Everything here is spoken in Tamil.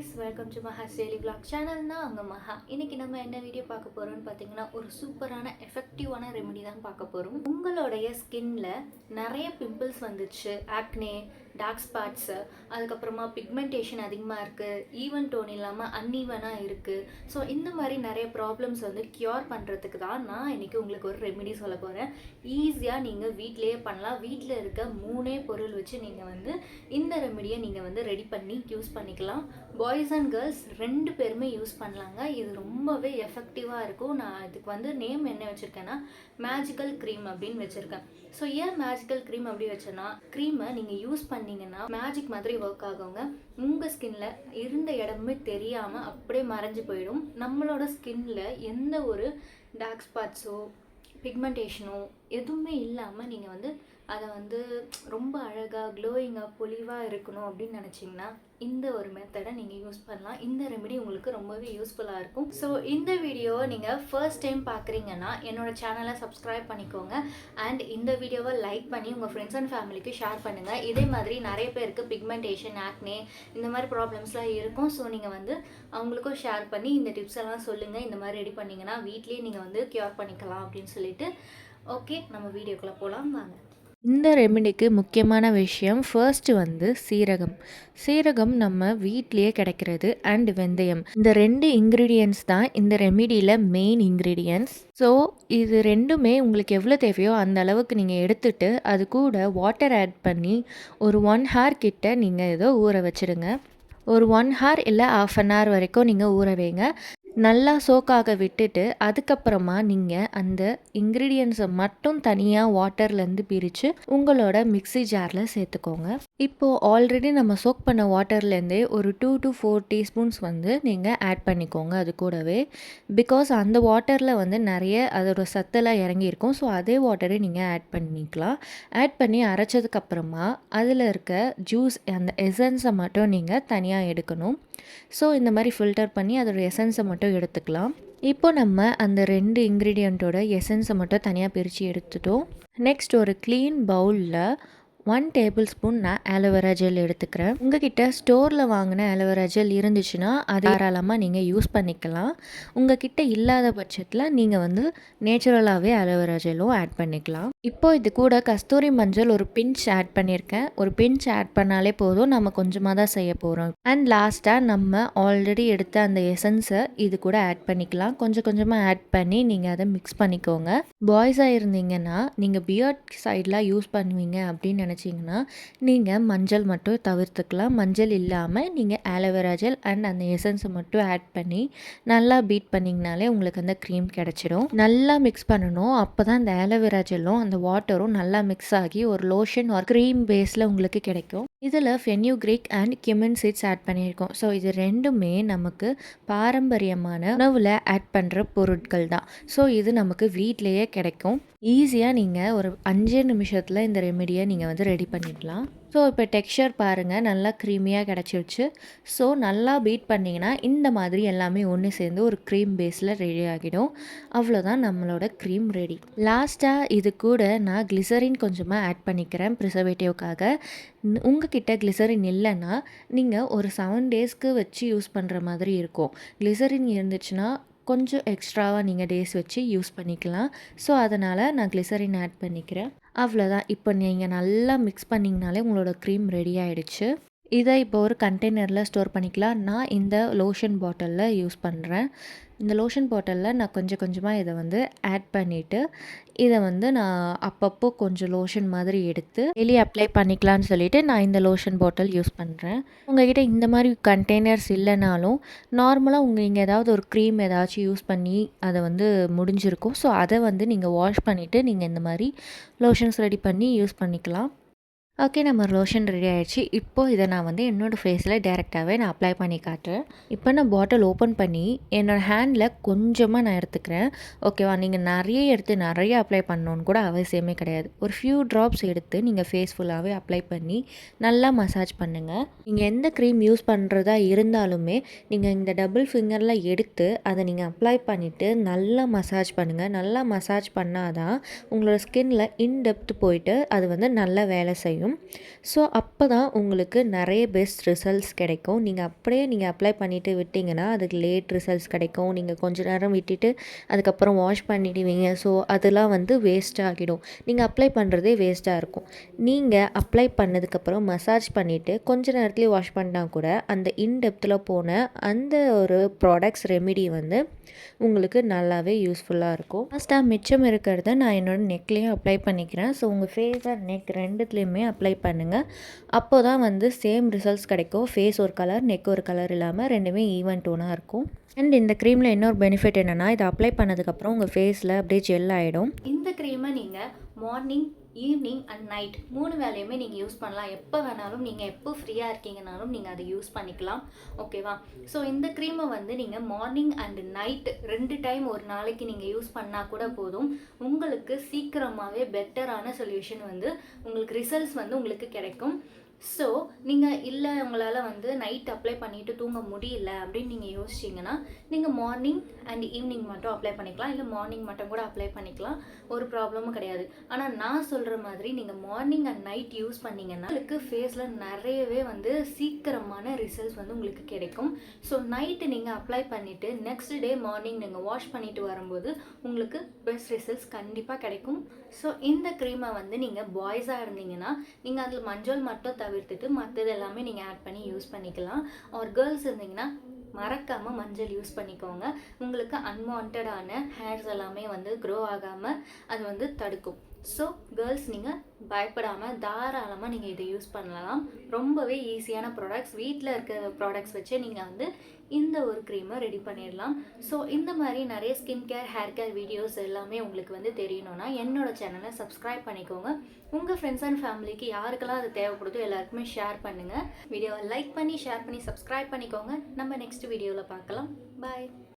கைஸ் வெல்கம் டு மஹா சேலி vlog சேனல் தான் அங்கே மஹா இன்னைக்கு நம்ம என்ன வீடியோ பார்க்க போகிறோம்னு பார்த்தீங்கன்னா ஒரு சூப்பரான எஃபெக்டிவான ரெமெடி தான் பார்க்க போகிறோம் உங்களுடைய ஸ்கின்ல நிறைய பிம்பிள்ஸ் வந்துச்சு ஆக்னே டார்க் ஸ்பாட்ஸு அதுக்கப்புறமா பிக்மெண்டேஷன் அதிகமாக இருக்குது ஈவன் டோன் இல்லாமல் அன்ஈவனாக இருக்குது ஸோ இந்த மாதிரி நிறைய ப்ராப்ளம்ஸ் வந்து க்யூர் பண்ணுறதுக்கு தான் நான் இன்றைக்கி உங்களுக்கு ஒரு ரெமெடி சொல்ல போகிறேன் ஈஸியாக நீங்கள் வீட்டிலேயே பண்ணலாம். வீட்டில் இருக்க மூணே பொருள் வச்சு நீங்கள் வந்து இந்த ரெமெடியை நீங்கள் வந்து ரெடி பண்ணி யூஸ் பண்ணிக்கலாம். பாய்ஸ் அண்ட் கேர்ள்ஸ் ரெண்டு பேருமே யூஸ் பண்ணலாங்க. இது ரொம்பவே எஃபெக்டிவாக இருக்கும். நான் இதுக்கு வந்து நேம் என்ன வச்சுருக்கேன்னா மேஜிக்கல் க்ரீம் அப்படின்னு வச்சுருக்கேன். ஸோ ஏன் மேஜிக்கல் க்ரீம் அப்படி வச்சேன்னா க்ரீமை நீங்கள் யூஸ் பண்ணி பண்ணீங்கன்னா மேஜிக் மாதிரி ஒர்க் ஆகுங்க. உங்கள் ஸ்கின்ல இருந்த இடமே தெரியாமல் அப்படியே மறைஞ்சு போயிடும். நம்மளோட ஸ்கின்ல எந்த ஒரு டார்க் ஸ்பாட்ஸோ பிக்மெண்டேஷனோ எதுவுமே இல்லாமல் நீங்கள் வந்து அதை வந்து ரொம்ப அழகாக க்ளோயிங்காக பொலிவாக இருக்கணும் அப்படின்னு நினச்சிங்கன்னா இந்த ஒரு மெத்தடை நீங்கள் யூஸ் பண்ணலாம். இந்த ரெமெடி உங்களுக்கு ரொம்பவே யூஸ்ஃபுல்லாக இருக்கும். ஸோ இந்த வீடியோவை நீங்கள் ஃபர்ஸ்ட் டைம் பார்க்குறீங்கன்னா என்னோடய சேனலை சப்ஸ்கிரைப் பண்ணிக்கோங்க. அண்ட் இந்த வீடியோவை லைக் பண்ணி உங்கள் ஃப்ரெண்ட்ஸ் அண்ட் ஃபேமிலிக்கு ஷேர் பண்ணுங்கள் இதே மாதிரி நிறைய பேருக்கு பிக்மெண்டேஷன் ஆக்னே இந்த மாதிரி ப்ராப்ளம்ஸ்லாம் இருக்கும். ஸோ நீங்கள் வந்து அவங்களுக்கும் ஷேர் பண்ணி இந்த டிப்ஸ் எல்லாம் சொல்லுங்கள் இந்த மாதிரி ரெடி பண்ணிங்கன்னா வீட்லேயே நீங்கள் வந்து க்யூர் பண்ணிக்கலாம் அப்படின்னு சொல்லிட்டு ஓகே நம்ம வீடியோக்குள்ளே போகலாம் வாங்க. இந்த ரெமெடிக்கு முக்கியமான விஷயம் ஃபர்ஸ்ட் வந்து சீரகம். சீரகம் நம்ம வீட்லேயே கிடைக்கிறது அண்ட் வெந்தயம். இந்த ரெண்டு இன்க்ரீடியன்ஸ் தான் இந்த ரெமிடியில் மெயின் இன்க்ரீடியன்ஸ் ஸோ இது ரெண்டுமே உங்களுக்கு எவ்வளோ தேவையோ அந்த அளவுக்கு நீங்கள் எடுத்துட்டு அது கூட வாட்டர் ஆட் பண்ணி ஒரு ஒன் ஹார் கிட்ட நீங்கள் ஏதோ ஊற வச்சிடுங்க ஒரு ஒன் ஹார் இல்லை ஆஃப் அன் ஹவர் வரைக்கும் நீங்கள் ஊற வைங்க. நல்லா சோக்காக விட்டுட்டு அதுக்கப்புறமா நீங்கள் அந்த இன்க்ரீடியன்ஸை மட்டும் தனியாக வாட்டர்லேருந்து பிரித்து உங்களோட மிக்ஸி ஜாரில் சேர்த்துக்கோங்க. இப்போது ஆல்ரெடி நம்ம சோக் பண்ண வாட்டர்லேருந்தே ஒரு டூ டு ஃபோர் டீஸ்பூன்ஸ் வந்து நீங்கள் ஆட் பண்ணிக்கோங்க அது கூடவே. பிகாஸ் அந்த வாட்டரில் வந்து நிறைய அதோட சத்தெல்லாம் இறங்கியிருக்கும். ஸோ அதே வாட்டரை நீங்கள் ஆட் பண்ணிக்கலாம். ஆட் பண்ணி அரைச்சதுக்கப்புறமா அதில் இருக்க ஜூஸ் அந்த எசன்ஸை மட்டும் நீங்கள் தனியாக எடுக்கணும். ஸோ இந்த மாதிரி ஃபில்டர் பண்ணி அதோட எசன்ஸை மட்டும் எடுத்துக்கலாம். இப்போ நம்ம அந்த ரெண்டு இன்க்ரீடியண்ட்டோட எசன்ஸை மட்டும் தனியாக பிரித்து எடுத்துட்டோம். நெக்ஸ்ட் ஒரு க்ளீன் பவுலில் ஒன் டேபிள் ஸ்பூன் நான் ஆலோவேரா ஜெல் எடுத்துக்கிறேன். உங்ககிட்ட ஸ்டோரில் வாங்கின ஆலோவேரா ஜெல் இருந்துச்சுன்னா அது தாராளமாக நீங்கள் யூஸ் பண்ணிக்கலாம். உங்ககிட்ட இல்லாத பட்சத்தில் நீங்கள் வந்து நேச்சுரலாகவே ஆலோவேரா ஜெல்லும் ஆட் பண்ணிக்கலாம். இப்போ இது கூட கஸ்தூரி மஞ்சள் ஒரு பிஞ்ச் ஆட் பண்ணியிருக்கேன். ஒரு பிஞ்ச் ஆட் பண்ணாலே போதும். நம்ம கொஞ்சமாக தான் செய்ய போகிறோம் அண்ட் லாஸ்ட்டாக நம்ம ஆல்ரெடி எடுத்த அந்த எசன்ஸை இது கூட ஆட் பண்ணிக்கலாம். கொஞ்சம் கொஞ்சமாக ஆட் பண்ணி நீங்கள் அதை மிக்ஸ் பண்ணிக்கோங்க. பாய்ஸாக இருந்தீங்கன்னா நீங்கள் பியர்ட் சைட்லாம் யூஸ் பண்ணுவீங்க அப்படின்னு நினச்சிங்கன்னா நீங்கள் மஞ்சள் மட்டும் தவிர்த்துக்கலாம். மஞ்சள் இல்லாமல் நீங்கள் ஆலோவேரா ஜெல் அண்ட் அந்த எசன்ஸை மட்டும் ஆட் பண்ணி நல்லா பீட் பண்ணிங்கனாலே உங்களுக்கு அந்த க்ரீம் கிடச்சிடும். நல்லா மிக்ஸ் பண்ணணும். அப்போ தான் அந்த ஆலோவேரா ஜெல்லும் அந்த வாட்டரும் நல்லா மிக்ஸ் ஆகி ஒரு லோஷன் ஒரு க்ரீம் பேஸில் உங்களுக்கு கிடைக்கும். இதில் fenugreek and cumin seeds add பண்ணியிருக்கோம். ஸோ இது ரெண்டுமே நமக்கு பாரம்பரியமான உணவில் ஆட் பண்ணுற பொருட்கள் தான். ஸோ இது நமக்கு வீட்லேயே கிடைக்கும். ஈஸியாக நீங்கள் ஒரு அஞ்சு நிமிஷத்தில் இந்த ரெமெடியை நீங்கள் வந்து ரெடி பண்ணிடலாம். ஸோ இப்போ டெக்ஸ்சர் பாருங்கள் நல்லா க்ரீமியாக கிடச்சிருச்சு. ஸோ நல்லா பீட் பண்ணிங்கன்னா இந்த மாதிரி எல்லாமே ஒன்று சேர்ந்து ஒரு க்ரீம் பேஸில் ரெடி ஆகிடும். அவ்வளோதான் நம்மளோட க்ரீம் ரெடி லாஸ்ட்டாக இது கூட நான் கிளிசரின் கொஞ்சமாக ஆட் பண்ணிக்கிறேன் ப்ரிசர்வேட்டிவ்க்காக உங்ககிட்ட கிளிசரின் இல்லைன்னா நீங்கள் ஒரு செவன் டேஸ்க்கு வச்சு யூஸ் பண்ணுற மாதிரி இருக்கும். கிளிசரின் இருந்துச்சுன்னா கொஞ்சம் எக்ஸ்ட்ராவாக நீங்கள் டேஸ் வச்சு யூஸ் பண்ணிக்கலாம். ஸோ அதனால் நான் கிளிசரின் ஆட் பண்ணிக்கிறேன். அவ்வளோதான். இப்போ நீங்கள் நல்லா மிக்ஸ் பண்ணிங்கனாலே உங்களோட க்ரீம் ரெடி ஆகிடுச்சு இதை இப்போ ஒரு கண்டெய்னரில் ஸ்டோர் பண்ணிக்கலாம். நான் இந்த லோஷன் பாட்டிலில் யூஸ் பண்ணுறேன் இந்த லோஷன் பாட்டிலில் நான் கொஞ்சம் கொஞ்சமாக இதை வந்து ஆட் பண்ணிவிட்டு இதை வந்து நான் அப்பப்போ கொஞ்சம் லோஷன் மாதிரி எடுத்து வெளியே அப்ளை பண்ணிக்கலான்னு சொல்லிட்டு நான் இந்த லோஷன் பாட்டில் யூஸ் பண்ணுறேன் உங்ககிட்ட இந்த மாதிரி கண்டெய்னர்ஸ் இல்லைனாலும் நார்மலாக உங்கள் இங்கே ஏதாவது ஒரு க்ரீம் ஏதாச்சும் யூஸ் பண்ணி அதை வந்து முடிஞ்சிருக்கும். ஸோ அதை வந்து நீங்கள் வாஷ் பண்ணிவிட்டு நீங்கள் இந்த மாதிரி லோஷன்ஸ் ரெடி பண்ணி யூஸ் பண்ணிக்கலாம். ஓகே நம்ம லோஷன் ரெடி ஆகிடுச்சு இப்போ இதை நான் வந்து என்னோடய ஃபேஸில் டேரெக்டாகவே நான் அப்ளை பண்ணி காட்டுறேன். இப்போ நான் பாட்டில் ஓப்பன் பண்ணி என்னோடய ஹேண்டில் கொஞ்சமாக நான் எடுத்துக்கிறேன். ஓகேவா நீங்கள் நிறைய எடுத்து நிறைய அப்ளை பண்ணணுன்னு கூட அவசியமே கிடையாது. ஒரு ஃபியூ ட்ராப்ஸ் எடுத்து நீங்கள் ஃபேஸ் ஃபுல்லாகவே அப்ளை பண்ணி நல்லா மசாஜ் பண்ணுங்கள் நீங்கள் எந்த க்ரீம் யூஸ் பண்ணுறதா இருந்தாலுமே நீங்கள் இந்த டபுள் ஃபிங்கரில் எடுத்து அதை நீங்கள் அப்ளை பண்ணிவிட்டு நல்லா மசாஜ் பண்ணுங்கள் நல்லா மசாஜ் பண்ணால் தான் உங்களோட ஸ்கின்னில் இன்டெப்த் போயிட்டு அது வந்து நல்லா வேலை செய்யும். இருக்கும் ஸோ அப்போ தான் உங்களுக்கு நிறைய பெஸ்ட் ரிசல்ட்ஸ் கிடைக்கும். நீங்கள் அப்படியே நீங்கள் அப்ளை பண்ணிவிட்டு விட்டிங்கன்னா அதுக்கு லேட் ரிசல்ட்ஸ் கிடைக்கும். நீங்கள் கொஞ்ச நேரம் விட்டுட்டு அதுக்கப்புறம் வாஷ் பண்ணிடுவீங்க. ஸோ அதெல்லாம் வந்து வேஸ்ட் ஆகிடும். நீங்கள் அப்ளை பண்ணுறதே வேஸ்ட்டாக இருக்கும். நீங்கள் அப்ளை பண்ணதுக்கப்புறம் மசாஜ் பண்ணிவிட்டு கொஞ்ச நேரத்துலேயே வாஷ் பண்ணால் கூட அந்த இன்டெப்த்தில் போன அந்த ஒரு ப்ராடக்ட்ஸ் ரெமிடி வந்து உங்களுக்கு நல்லாவே யூஸ்ஃபுல்லாக இருக்கும். ஃபஸ்ட்டாக மிச்சம் இருக்கிறத நான் என்னோடய நெக்லேயும் அப்ளை பண்ணிக்கிறேன். ஸோ உங்கள் ஃபேஸ் அண்ட் நெக் ரெண்டுத்துலேயுமே அப்ளை பண்ணுங்கள் அப்போ தான் வந்து சேம் ரிசல்ட்ஸ் கிடைக்கும். ஃபேஸ் ஒரு கலர் நெக் ஒரு கலர் இல்லாமல் ரெண்டுமே ஈவன் டோனாக இருக்கும். அண்ட் இந்த க்ரீமில் இன்னொரு பெனிஃபிட் என்னென்னா இதை அப்ளை பண்ணதுக்கப்புறம் உங்கள் ஃபேஸில் அப்படியே ஜெல் ஆகிடும் இந்த க்ரீமை நீங்கள் மார்னிங் ஈவினிங் அண்ட் நைட் மூணு வேலையுமே நீங்கள் யூஸ் பண்ணலாம். எப்போ வேணாலும் நீங்கள் எப்போ ஃப்ரீயாக இருக்கீங்கனாலும் நீங்கள் அதை யூஸ் பண்ணிக்கலாம். ஓகேவா ஸோ இந்த க்ரீமை வந்து நீங்கள் மார்னிங் அண்ட் நைட் ரெண்டு டைம் ஒரு நாளைக்கு நீங்கள் யூஸ் பண்ணால் கூட போதும். உங்களுக்கு சீக்கிரமாகவே பெட்டரான சொல்யூஷன் வந்து உங்களுக்கு ரிசல்ட்ஸ் வந்து உங்களுக்கு கிடைக்கும். ஸோ நீங்கள் இல்லை உங்களால் வந்து நைட் அப்ளை பண்ணிவிட்டு தூங்க முடியல அப்படின்னு நீங்கள் யோசிச்சிங்கன்னா நீங்கள் மார்னிங் அண்ட் ஈவினிங் மட்டும் அப்ளை பண்ணிக்கலாம். இல்லை மார்னிங் மட்டும் கூட அப்ளை பண்ணிக்கலாம். ஒரு ப்ராப்ளமும் கிடையாது. ஆனால் நான் சொல்கிற மாதிரி நீங்கள் மார்னிங் அண்ட் நைட் யூஸ் பண்ணீங்கன்னா உங்களுக்கு ஃபேஸில் நிறையவே வந்து சீக்கிரமான ரிசல்ட்ஸ் வந்து உங்களுக்கு கிடைக்கும். ஸோ நைட்டு நீங்கள் அப்ளை பண்ணிவிட்டு நெக்ஸ்ட் டே மார்னிங் நீங்கள் வாஷ் பண்ணிட்டு வரும்போது உங்களுக்கு பெஸ்ட் ரிசல்ட்ஸ் கண்டிப்பாக கிடைக்கும். ஸோ இந்த க்ரீமை வந்து நீங்கள் பாய்ஸாக இருந்தீங்கன்னா நீங்கள் அதில் மஞ்சள் மட்டும் தவிர்த்துட்டு மற்றது எல்லாமே நீங்கள் ஆட் பண்ணி யூஸ் பண்ணிக்கலாம். ஒரு கேர்ள்ஸ் இருந்தீங்கன்னா மறக்காமல் மஞ்சள் யூஸ் பண்ணிக்கோங்க. உங்களுக்கு அன்வான்டான ஹேர்ஸ் எல்லாமே வந்து க்ரோ ஆகாமல் அது வந்து தடுக்கும். ஸோ கேர்ள்ஸ் நீங்கள் பயப்படாமல் தாராளமாக நீங்கள் இதை யூஸ் பண்ணலாம். ரொம்பவே ஈஸியான ப்ராடக்ட்ஸ் வீட்டில் இருக்கிற ப்ராடக்ட்ஸ் வச்சு நீங்கள் வந்து இந்த ஒரு க்ரீமை ரெடி பண்ணிடலாம். ஸோ இந்த மாதிரி நிறைய skin care hair care videos எல்லாமே உங்களுக்கு வந்து தெரியணும்னா என்னோட சேனலை சப்ஸ்கிரைப் பண்ணிக்கோங்க. உங்கள் ஃப்ரெண்ட்ஸ் அண்ட் ஃபேமிலிக்கு யாருக்கெல்லாம் அது தேவைப்படுதோ எல்லாருக்குமே ஷேர் பண்ணுங்கள் வீடியோவை லைக் பண்ணி ஷேர் பண்ணி சப்ஸ்கிரைப் பண்ணிக்கோங்க. நம்ம நெக்ஸ்ட் வீடியோவில் பார்க்கலாம். பாய்